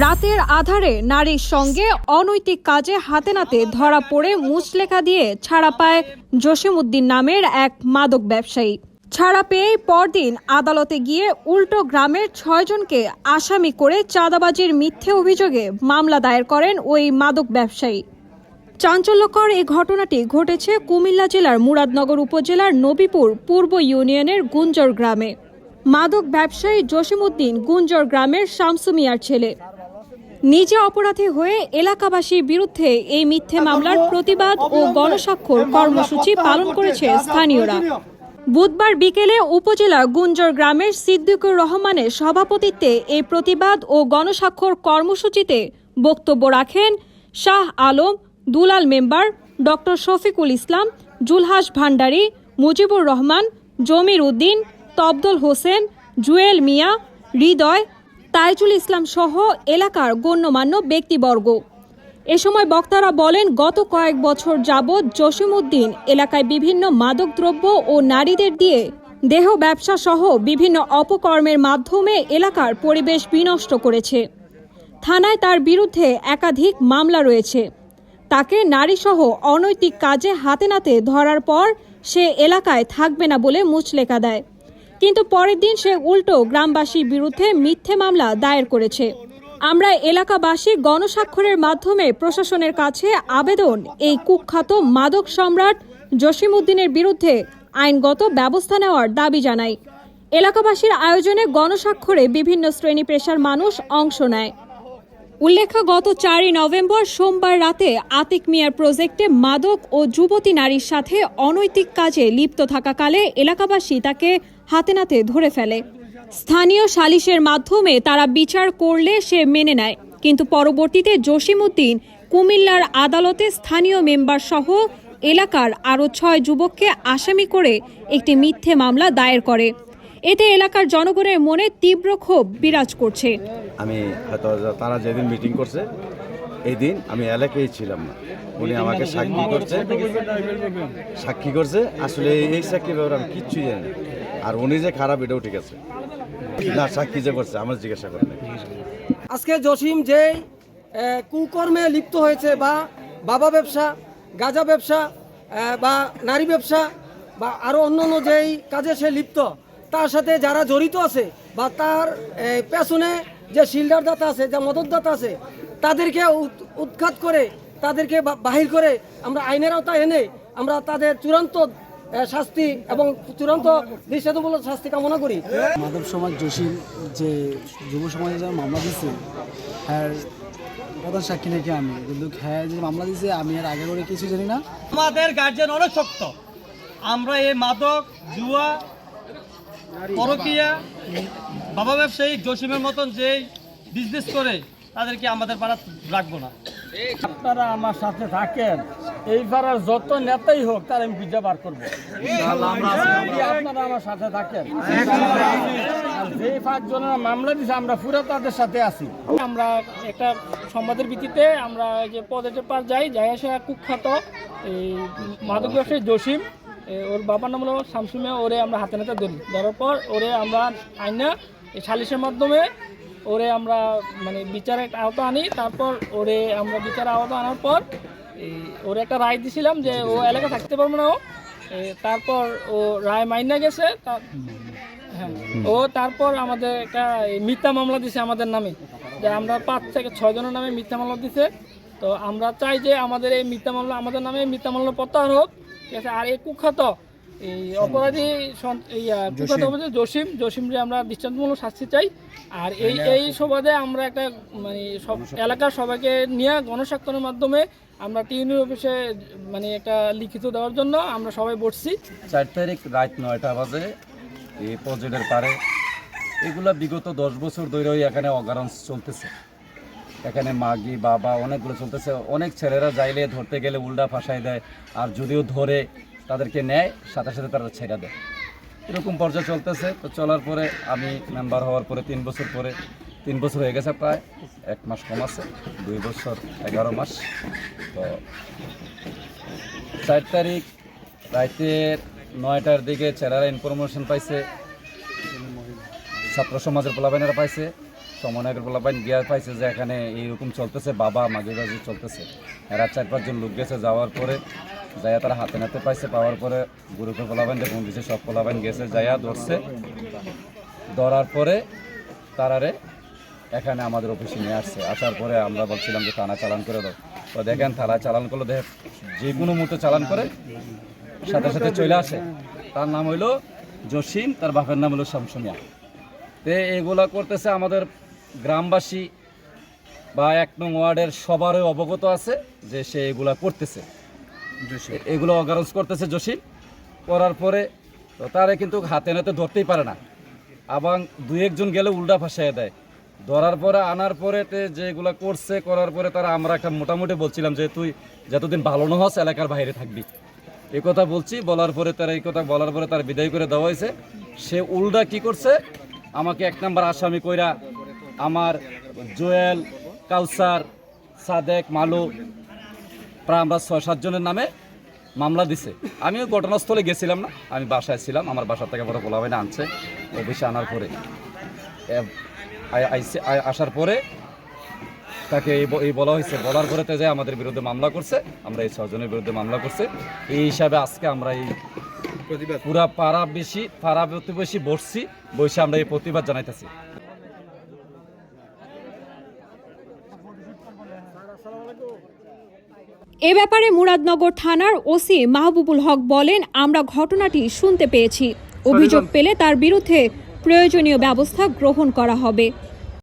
রাতের আধারে নারীর সঙ্গে অনৈতিক কাজে হাতে নাতে ধরা পড়ে মুচলেখা দিয়ে ছাড়া পায় জসিমউদ্দিন নামের এক মাদক ব্যবসায়ী। ছাড়া পেয়েই পরদিন আদালতে গিয়ে উল্টো গ্রামের ছয়জনকে আসামি করে চাঁদাবাজির মিথ্যে অভিযোগে মামলা দায়ের করেন ওই মাদক ব্যবসায়ী। চাঞ্চল্যকর এই ঘটনাটি ঘটেছে কুমিল্লা জেলার মুরাদনগর উপজেলার নবীপুর পূর্ব ইউনিয়নের গুঞ্জর গ্রামে। মাদক ব্যবসায়ী জসিমউদ্দিন গুঞ্জর গ্রামের শামসু মিয়ার ছেলে। নিজে অপরাধী হয়ে এলাকাবাসীর বিরুদ্ধে এই মিথ্যে মামলার প্রতিবাদ ও গণস্বাক্ষর কর্মসূচি পালন করেছে স্থানীয়রা। বুধবার বিকেলে উপজেলা গুঞ্জর গ্রামের সিদ্দিকুর রহমানের সভাপতিত্বে এই প্রতিবাদ ও গণস্বাক্ষর কর্মসূচিতে বক্তব্য রাখেন শাহ আলম দুলাল মেম্বার ডক্টর শফিকুল ইসলাম জুলহাস ভান্ডারী মুজিবুর রহমান জমির উদ্দিন তবদল হোসেন জুয়েল মিয়া হৃদয় তাইজুল ইসলাম সহ এলাকার গণ্যমান্য ব্যক্তিবর্গ। এ সময় বক্তারা বলেন, গত কয়েক বছর যাবৎ জসিমউদ্দিন এলাকায় বিভিন্ন মাদকদ্রব্য ও নারীদের দিয়ে দেহ ব্যবসা সহ বিভিন্ন অপকর্মের মাধ্যমে এলাকার পরিবেশ বিনষ্ট করেছে। থানায় তার বিরুদ্ধে একাধিক মামলা রয়েছে। তাকে নারীসহ অনৈতিক কাজে হাতে নাতে ধরার পর সে এলাকায় থাকবে না বলে মুচলেকা দেয়। কিন্তু পরের দিন সে উল্টো গ্রামবাসীর বিরুদ্ধে মিথ্যে মামলা দায়ের করেছে। আমরা এলাকাবাসী গণস্বাক্ষরের মাধ্যমে প্রশাসনের কাছে আবেদন, এই কুখ্যাত মাদক সম্রাট জসিমউদ্দিনের বিরুদ্ধে আইনগত ব্যবস্থা নেওয়ার দাবি জানাই। এলাকাবাসীর আয়োজনে গণস্বাক্ষরে বিভিন্ন শ্রেণি পেশার মানুষ অংশ নেয়। উল্লেখ্য, গত চারই নভেম্বর সোমবার রাতে আতিক মিয়ার প্রজেক্টে মাদক ও যুবতী নারীর সাথে অনৈতিক কাজে লিপ্ত থাকাকালে এলাকাবাসী তাকে হাতে নাতে ধরে ফেলে। স্থানীয় সালিশের মাধ্যমে তারা বিচার করলে সে মেনে নেয়। কিন্তু পরবর্তীতে জসিমউদ্দিন কুমিল্লার আদালতে স্থানীয় মেম্বার সহ এলাকার আরও ছয় যুবককে আসামি করে একটি মিথ্যে মামলা দায়ের করে। এতে এলাকার জনগণের মনে তীব্র ক্ষোভ বিরাজ করছে। আমি হয়তো তারা যেদিন মিটিং করছে এই দিন আমি এলাকায় ছিলাম না। উনি আমাকে সাক্ষী করছে। সাক্ষী করছে। আসলে এই সাক্ষী ব্যাপারে আমি কিচ্ছুই জানি আর উনি যে খারাপ এটাও ঠিক আছে না সাক্ষী যে করছে আমার জিজ্ঞাসা করেন আজকে জসিম যে কুকর্মে লিপ্ত হয়েছে বা বাবা ব্যবসা গাঁজা ব্যবসা বা নারী ব্যবসা বা আরও অন্যান্য যেই কাজে সে লিপ্ত তার সাথে যারা জড়িত আছে বা তার পেছনে যে শিল্ডার দাতা আছে যা মদতদাতা আছে তাদেরকে উৎখাত করে তাদেরকে বাহির করে আমরা আইনের আওতায় এনে আমরা তাদের চূড়ান্ত শাস্তি এবং চূড়ান্ত দৃষ্টান্তমূলক শাস্তি কামনা করি। মাধব সমাজ জসিম যে যুব সমাজে যে মামলা দিছে হ্যাঁ প্রধান সাক্ষী নাকি আমি? কিন্তু হ্যাঁ যে মামলা দিছে আমি আর আগে করে কিছু জানি না। আমাদের গার্জেন অনেক শক্ত। আমরা এই মাদক জুয়া পরকিয়া বাবা ব্যবসায়ী জসিমের মতন যে বিজনেস করে তাদেরকে আমাদের পাড়া রাখব না। আপনারা আমার সাথে থাকেন এই পাড়ার যত নেতাই হোক তার আমি বুঝে বার করব। আপনারা আমার সাথে থাকেন যেই পাঁচজনের মামলা দিছে আমরা পুরো তাদের সাথে আছি। আমরা একটা সংবাদের ভিত্তিতে আমরা যে পদের পার যাই যাই আসে কুখ্যাত এই মাদক ব্যবসায়ী জসিম ওর বাবার নাম হলো শামসুমিয়া, ওরে আমরা হাতে নাতে ধরি। ধরার পর ওরে আমরা আইনা সালিশের মাধ্যমে ওরে আমরা মানে বিচারের আওতা আনি। তারপর ওরে আমরা বিচারের আওতা আনার পর ওরে একটা রায় দিছিলাম যে ও এলাকা থাকতে পারবে না ও। তারপর ও রায় মাইনা গেছে হ্যাঁ ও তারপর আমাদের একটা মিথ্যা মামলা দিছে আমাদের নামে। যে আমরা পাঁচ থেকে ছয় জনের নামে মিথ্যা মামলা দিছে। তো আমরা চাই যে আমাদের এই মিথ্যা মামলা আমাদের নামে মিথ্যা মামলা প্রত্যাহার হোক। ঠিক আছে? আর এই কুখ্যাত এই অপরাধী কুখ্যাত অপরাধী জসিম জসিমরে আমরা দৃষ্টান্তমূলক শাস্তি চাই। আর এই এই সুবাদে আমরা একটা মানে সব এলাকার সবাইকে নিয়ে গণস্বাক্ষরের মাধ্যমে আমরা টিউনি অফিসে মানে একটা লিখিত দেওয়ার জন্য আমরা সবাই বসছি। চার তারিখ রাত নয়টা বাজে এই প্রজেক্টের পারে। এগুলা বিগত দশ বছর ধরে ওই এখানে অগারণ চলতেছে। এখানে মাগি, বাবা, অনেকগুলো চলতেছে। অনেক ছেলেরা যাইলে ধরতে গেলে উল্টা ফাঁসাই দেয়, আর যদিও ধরে তাদেরকে নেয়, সাথে সাথে তারা ছেড়ে দেয়। এরকম পর্যায়ে চলতেছে। তো চলার পরে আমি মেম্বার হওয়ার পরে তিন বছর পরে, তিন বছর হয়ে গেছে প্রায়, এক মাস কম আছে, দুই বছর, এগারো মাস। তো চার তারিখ রাতের নয়টার দিকে ছেলেরা ইনফরমেশন পাইছে। ছাত্র সমাজের পোলাবেনেরা পাইছে। সমনগর পোলাপাইন গিয়া পাইছে যে এখানে এইরকম চলতেছে, বাবা মাঝে মাঝে চলতেছে। এরা চার পাঁচজন লোক গেছে, যাওয়ার পরে যাইয়া তারা হাতে নাতে পাইছে, পাওয়ার পরে গ্রুপে পোলাপাইন ফোন দিছে সব পোলাপাইন গেছে, যাইয়া ধরছে। ধরার পরে তারারে এখানে আমাদের অফিসে নিয়ে আসছে। আসার পরে আমরা বলছিলাম যে থানা চালান করে দাও। তো দেখেন, থানা চালান করল দেখ যে কোনো মুহূর্তে চালান করে সাথে সাথে চলে আসে। তার নাম হইল জসিম, তার বাপের নাম হলো শামসুমিয়া। তে এগুলা করতেছে আমাদের গ্রামবাসী বা এক নং ওয়ার্ডের সবারই অবগত আছে যে সে এগুলা করতেছে। এগুলো অগারজ করতেছে জসিম। করার পরে তো তারে কিন্তু হাতে নাতে ধরতেই পারে না। আবার দুই একজন গেলে উল্টা ফাঁসাইয়া দেয়। ধরার পরে আনার পরে তে যেগুলা করছে করার পরে তারা আমরা একটা মোটামুটি বলছিলাম যে তুই যতদিন ভালো না হস এলাকার বাইরে থাকবি। এই কথা বলছি বলার পরে তারা এই কথা বলার পরে তার বিদায় করে দেওয়া হয়েছে। সে উল্টা কি করছে? আমাকে এক নাম্বার আসামি কইরা আমার জোয়েল কাউসার সাদেক মালু প্রায় আমরা ছয় সাতজনের নামে মামলা দিছে। আমিও ঘটনাস্থলে গেছিলাম না আমি বাসায় ছিলাম আমার বাসা থেকে বড় পোলাবাইনা আনছে অফিসে আনার পরে। আসার পরে তাকে এই বলা হয়েছে বলার পরে তে যে আমাদের বিরুদ্ধে মামলা করছে আমরা এই ছজনের বিরুদ্ধে মামলা করছে। এই হিসাবে আজকে আমরা এই পুরা পাড়া বেশি পাড়া প্রতিবেশী বসছি বসে আমরা এই প্রতিবাদ জানাইতেছি। এ ব্যাপারে মুরাদনগর থানার ওসি মাহবুবুল হক বলেন আমরা ঘটনাটি শুনতে পেয়েছি। অভিযোগ পেলে তার বিরুদ্ধে প্রয়োজনীয় ব্যবস্থা গ্রহণ করা হবে।